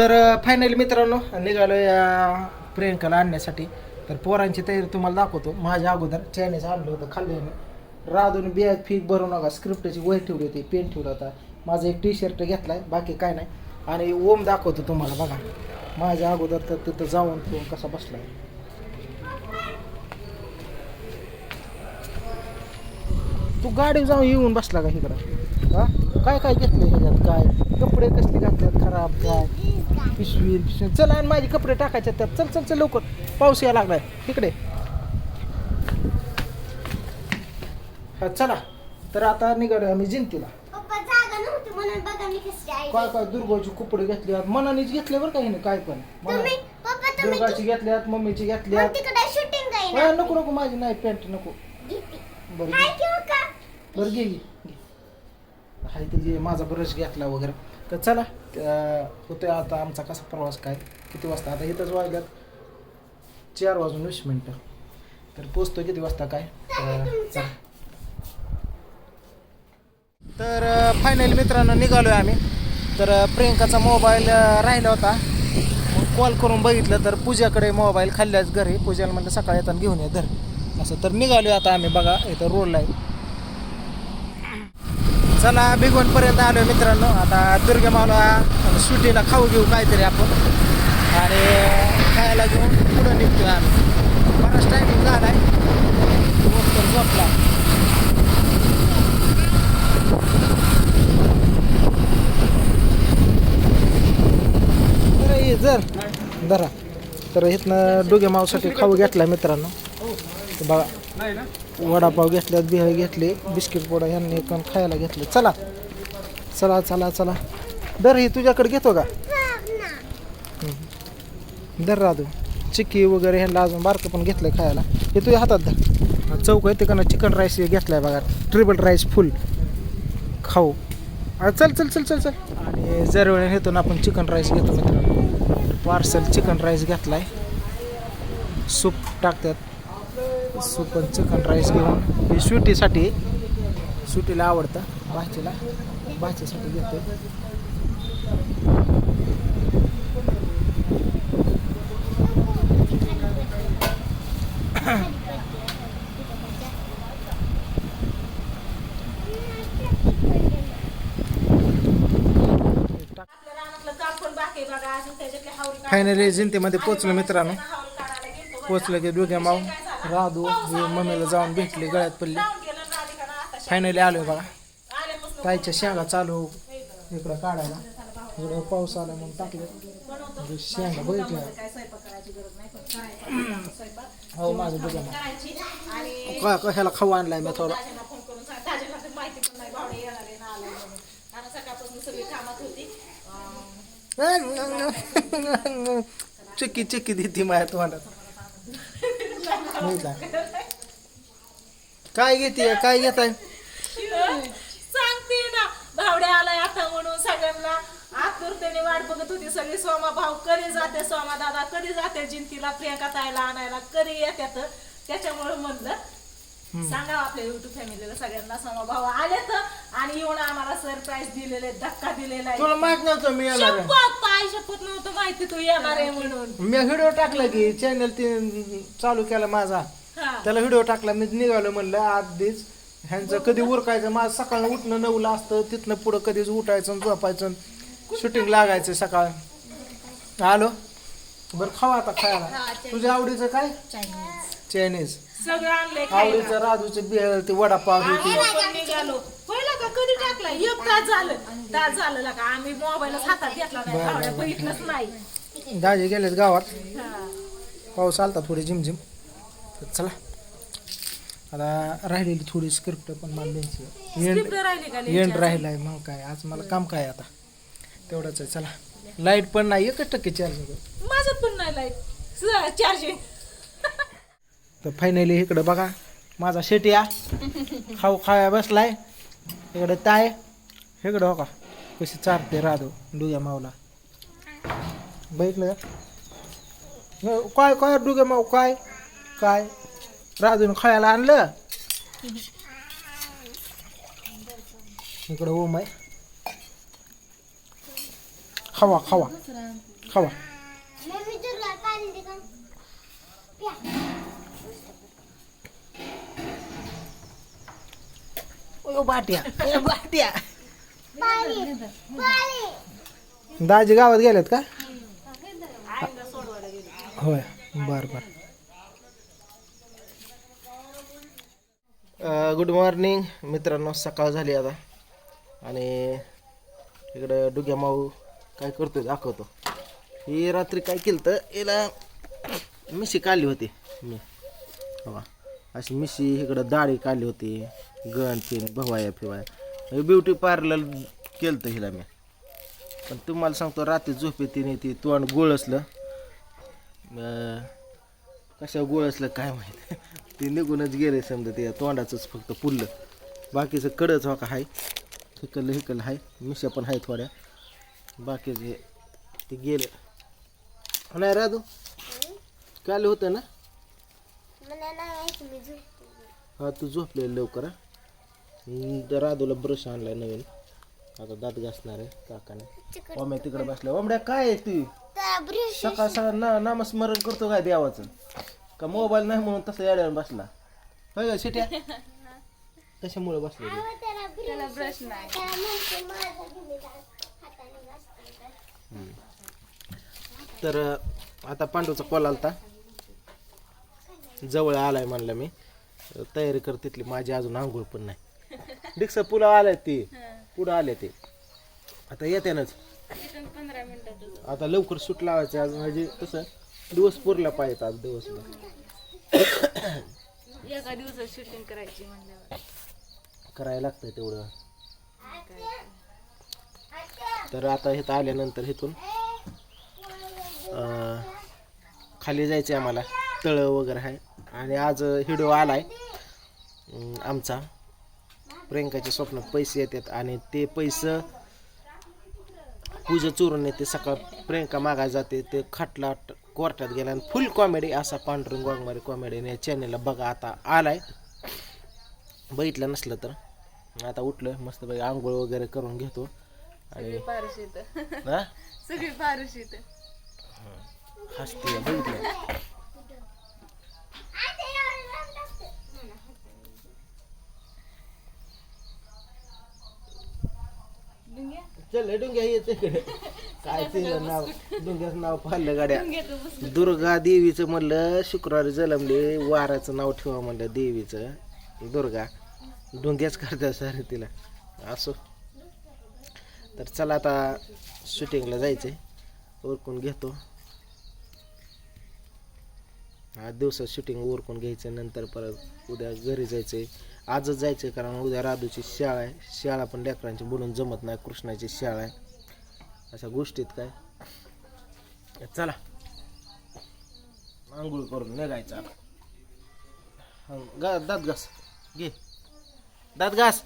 तर फायनली मित्रांनो निघालो या प्रियंकाला आणण्यासाठी. तर पोरांची तयारी तुम्हाला दाखवतो. माझ्या अगोदर चायनीज आणलं होतं खाल्ल्याने राधून बॅग फीक भरू नका. स्क्रिप्टची वही ठेवली होती पेन ठेवला होता. माझा एक टी शर्ट घेतला आहे बाकी काय नाही. आणि ओम दाखवतो तुम्हाला बघा. माझ्या अगोदर तर तिथं जाऊन तो कसा बसला आहे तू गाडी जाऊन येऊन बसला का इकडं? हा? काय काय घेतलं ह्याच्यात? काय? कपडे कसले घातल्यात? खराब काय? पिशवी पिशवी चल आणि माझे कपडे टाकायचे त्यात. चल चल चल लवकर. पाऊस यायला लागलाय. इकडे. हा चला. तर आता निघालो आम्ही जिंतीला काय काय? दुर्गाचे कपडे घेतले मनानेच घेतले बरं का हिने? काय पण. दुर्गाची घेतल्यात मम्मीची घेतल्यात. तिकडे ना. नको नको. माझी नाही पॅन्ट नको. बरं बरं घे. आहे घे. ते जे माझा ब्रश घेतला वगैरे. तर चला होतो आता आमचा कसा प्रवास काय किती वाजता? आता इथंच वाजल्यात चार वाजून वीस मिनटं. तर पोचतो किती वाजता काय? चला. तर फायनल मित्रांनो निघालोय आम्ही. तर प्रियंकाचा मोबाईल राहिला होता. मग कॉल करून बघितलं तर पूजाकडे मोबाईल खाल्ल्याच घरी. पूजाला म्हणलं सकाळी येताना घेऊन ये धर. असं तर निघालोय आता आम्ही बघा इथं रोडला आहे. चला भिगवणपर्यंत आलो मित्रांनो. आता दुर्गमाला सुटीला खाऊ घेऊ काहीतरी आपण. आणि खायला घेऊन पुढं निघतोय आम्ही. बराच टायमिंग झाला आहे झोपला. ये जर. धरा. तर इथनं डोगे मावसाठी खाऊ घेतला मित्रांनो. तर बघा. वडापाव घेतल्यात बिहे घेतले बिस्किट पोडा ह्यांनी पण खायला घेतले. चला. चला चला चला. दर ही तुझ्याकडे घेतो का? दर तू चिक्की वगैरे ह्यांना अजून बारकं पण घेतलं खायला. हे तुझ्या हातात धर. चौक आहे तिकडनं चिकन राईस घेतलाय बघा. ट्रिपल राईस फुल खाऊ. चल चल चल चल चल. आणि जर वेळे येतो ना आपण चिकन राईस घेतो मित्रांनो. पार्सल चिकन राईस घेतलाय. सूप टाकतात. सुपर चिकन राईस घेऊन हे सुटीसाठी सुटीला आवडतं. भाचीला भाचीसाठी घेतो फायनली जिंतीमध्ये पोचलो मित्रांनो. पोचलं की दुग्या माऊ. राधू हे मम्मीला जाऊन भेटले गळ्यात पडले. फायनली आलोय बघा. ताईच्या शेंगा चालू इकडं काढायला. इकडं पाऊस आला म्हणून टाकले. म्हणजे शेंगा बघितल्या. हो माझं बघा कशाला खाऊ आणलाय मी थोडा. चिक्की चिक्की देते माझ्या तोंडात. काय घेते काय घेताय? सांगते ना भावड्या आलाय आता म्हणून सगळ्यांना. आतुरतेने वाट बघत होती सगळी. सोमा भाऊ कधी जाते सोमा दादा कधी जाते जिंतीला प्रियंका ताईला आणायला कधी येत्यात? त्याच्यामुळे म्हणलं सांगा आपल्या युट्यूब फॅमिलीला सगळ्यांना. सोमा भाऊ आले तर आणि येऊन आम्हाला सरप्राईज दिलेले धक्का दिलेला आहे. तुला माहीत नव्हतं मी येणार आहे. शपथ ताई माहिती तू येणार आहे म्हणून. मी व्हिडिओ टाकला की चॅनल ते चालू केला माझा. हा. त्याला व्हिडिओ टाकला मी निघालो म्हणलं आधीच. ह्यांचं कधी उरकायचं? माझं सकाळ उठणं नऊला असतं. तिथनं पुढं कधीच उठायचं आणि झोपायचं शूटिंग लागायचं सकाळ. आलो? बरं खावा आता खायला. तुझ्या आवडीचं काय? चायनीज सगळं आणलंय खायला. आवडीचं राजूचं बिळ ते वडापाव हे ते. आपण निघालो. का कधी टाकला? एक तास झालं. तास झालं आम्ही मोबाईलच हातात घेतला नाही. बरं, भावड्या बरं. बघितलंच नाही. दाजी गेलेत गावात. हा. पाऊस आलता थोडी झिमझिम. तर चला. आता राहिलेली थोडी स्क्रिप्ट पण मला द्यायची Script राहिली का एंड लिहायची राहिलाय मग काय? आज मला काम काय आता? तेवढंच आहे. चला. लाइट पण नाही एकच टक्के चार्ज माझ्यात पण नाही लाइट चार्जिंग तर फायनली इकडं बघा. माझा शेटिया. खाऊ खाया बसलाय. इकडं ताय. इकडं हो का? कशी चारते राधो डुग्या मावला बघितलं काय काय डुग्या माव काय? काय? राजून खायला आणलं? इकडं ओम आहे. खावा खावा खावा मम्मी तुला पाणी दे का प्या ओ बाट्या. ए बाट्या. पाणी पाणी दाजी गावात गेलेत का? होय बर बर. गुड मॉर्निंग मित्रांनो सकाळ झाली आता. आणि इकडं डुग्या माऊ काय करतोय दाखवतो. ही रात्री काय केलं तर याला मिशी काढली होती. मी. बघा अशी मिशी इकडं दाढी काढली होती. गण तीन भवाया फिवाया. ब्युटी पार्लर केलं तर हिला मी. पण तुम्हाला सांगतो रात्री झोपे तिने ती तोंड गोळसलं कशा गोळसलं काय माहीत. ते निघूनच गेले समजा ते तोंडाचंच फक्त पुरलं. बाकीचं कडच हो का हाय? हिकलं हिकलं हाय. मिशा पण आहे थोड्या. बाकीचे ते गेले. नाही राधू काल होतं ना? हा तू झोपले लवकर हा? राधूला ब्रश आणलाय नवीन. आता दात घासणार आहे काकाने. ओम्या तिकडे बसल्या. ओमड्या काय आहे ती? सकाळ सकाळ ना नामस्मरण करतो काय देवाचं? का मोबाईल नाही म्हणून तसं याड्यावर बसला? होय का शिट्या? कशामुळे बसले? त्याला ब्रश नाही. तर. आता पांडूचा कॉल आलता. जवळ आलाय म्हणलं मी. तयारी कर तिथली. माझी अजून आंघोळ पण नाही. डिक्स पुला आलाय ते. पुढं आले ते. आता येत्यानच आता लवकर सुट लावायचं आज म्हणजे कसं दिवस पुरला पाहिजे आज दिवसभर. एका दिवसात शूटिंग करायची म्हणल्यावर. करायला लागतंय तेवढं. तर आता इथं आल्यानंतर इथून खाली जायचं आहे आम्हाला. तळं वगैरे आहे. आणि आज व्हिडिओ आलाय. अं, आमचा. प्रियंकाच्या स्वप्नात पैसे येतात आणि ते पैसे पूजा चोरून येते सकाळ प्रियंका मागायला जाते. ते खटला कोर्टात गेला आणि फुल कॉमेडी असा पांढरंग वाघमारी कॉमेडी या चॅनेलला बघा आता आलाय. बघितलं नसलं तर. आता उठलं मस्त पैकी आंघोळ वगैरे करून घेतो. आणि हसते बघितलं चल डुंग्या येते इकडे काय नाव? डुंग्याचं नाव पाहिलं गाड्या. दुर्गा देवीचं म्हणलं शुक्रवारी जलमले वाराचं नाव ठेवा म्हणलं देवीचं. दुर्गा डुंग्याच करतात सर तिला. असो. तर चला आता शूटिंगला जायचंय. उरकून घेतो. आज दिवसात शूटिंग उरकून घ्यायचं नंतर परत उद्या घरी जायचंय. आजच जायचंय कारण उद्या राधूची शाळा आहे. शाळा पण लेकरांची बोलून जमत नाही कृष्णाची शाळा आहे. अशा गोष्टीत काय? चला. आंघोळ करून निघायचं आता. गा दात घास. घे. दात घास.